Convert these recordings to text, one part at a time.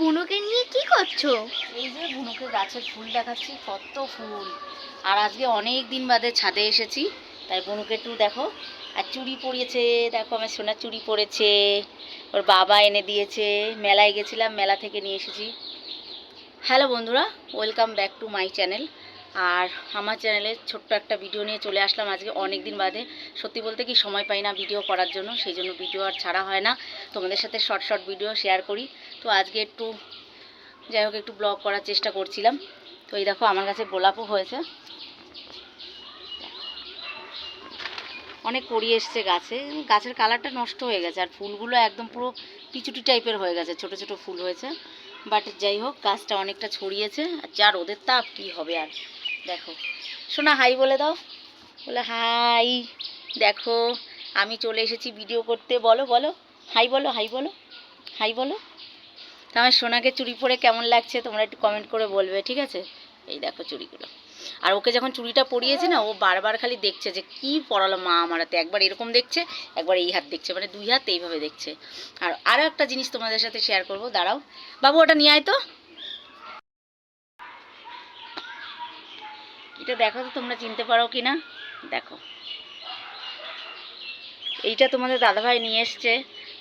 বুনুকে নিয়ে কি করছ? এই যে বুনুকে গাছের ফুল দেখাচ্ছি, কত ফুল। আর আজকে অনেক দিন বাদে ছাদে এসেছি, তাই বুনুকে একটু দেখো। আর চুড়ি পরিয়েছে, দেখো আমার সোনার চুড়ি পরেছে, ওর বাবা এনে দিয়েছে, মেলায় গেছিলাম, মেলা থেকে নিয়ে এসেছি। হ্যালো বন্ধুরা, welcome back to my channel. আর আমার চ্যানেলে ছোট্ট একটা ভিডিও নিয়ে চলে আসলাম আজকে অনেক দিন বাদে। সত্যি বলতে কি সময় পাই না ভিডিও করার জন্য, সেই জন্য ভিডিও আর ছাড়া হয় না। তোমাদের সাথে শর্ট শর্ট ভিডিও শেয়ার করি। তো আজকে একটু, যাই হোক, একটু ব্লগ করার চেষ্টা করছিলাম। তো এই দেখো, আমার কাছে গোলাপও হয়েছে। অনেক কড়ি এসছে গাছে। গাছের কালারটা নষ্ট হয়ে গেছে, আর ফুলগুলো একদম পুরো পিচুটি টাইপের হয়ে গেছে, ছোট ছোট ফুল হয়েছে। বাট যাই হোক, গাছটা অনেকটা ছড়িয়েছে। আর যা রোদের তাপ, কী হবে আর? দেখো। শোনা হাই বলে দাও। বলে হাই দেখো, আমি চলে এসেছি ভিডিও করতে। বলো বলো। হাই বলো হাই বলো। হাই বলো। তা আমার সোনাকে চুড়ি পরে কেমন লাগছে তোমরা একটু কমেন্ট করে বলবে, ঠিক আছে? এই দেখো চুড়িগুলো আর ওকে যখন চুড়িটা পরিয়েছে না, ও বারবার খালি দেখছে যে, কি পরালো মা আমার হাতে। একবার এরকম দেখছে, একবার এই হাত দেখছে। মানে দুই হাত এইভাবে দেখছে। আর আরও একটা জিনিস তোমাদের সাথে শেয়ার করব। দাঁড়াও। বাবু, ওটা নিয়ে আয় তো। এটা দেখো তো তোমরা চিনতে পারো কি না দেখো। এইটা তোমাদের দাদাভাই নিয়ে এসছে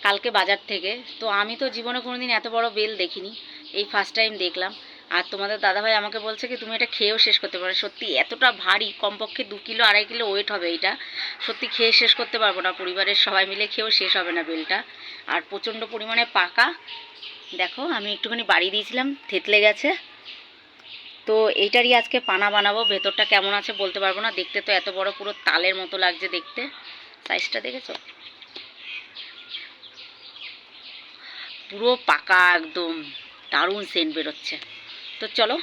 কালকে বাজার থেকে। তো আমি তো জীবনে কোনো দিন এত বড় বেল দেখিনি। এই ফার্স্ট টাইম দেখলাম। আর তোমাদের দাদাভাই আমাকে বলছে কি, তুমি এটা খেয়েও শেষ করতে পারো। সত্যি এতটা ভারী, কমপক্ষে দু কিলো, আড়াই কিলো ওয়েট হবে এটা। সত্যি খেয়ে শেষ করতে পারব না। পরিবারের সবাই মিলে খেয়েও শেষ হবে না বেলটা। আর প্রচণ্ড পরিমাণে পাকা। দেখো, আমি একটুখানি বাড়ি দিয়েছিলাম, থেতলে গেছে। তো এইটারই আজকে পানা বানাবো। ভেতরটা কেমন আছে বলতে পারব না। দেখতে তো এত বড়, পুরো তালের মতো লাগছে দেখতে। সাইজটা দেখেছ? পুরো পাকা একদম। দারুণ সেন্ট বেরোচ্ছে। তো চলো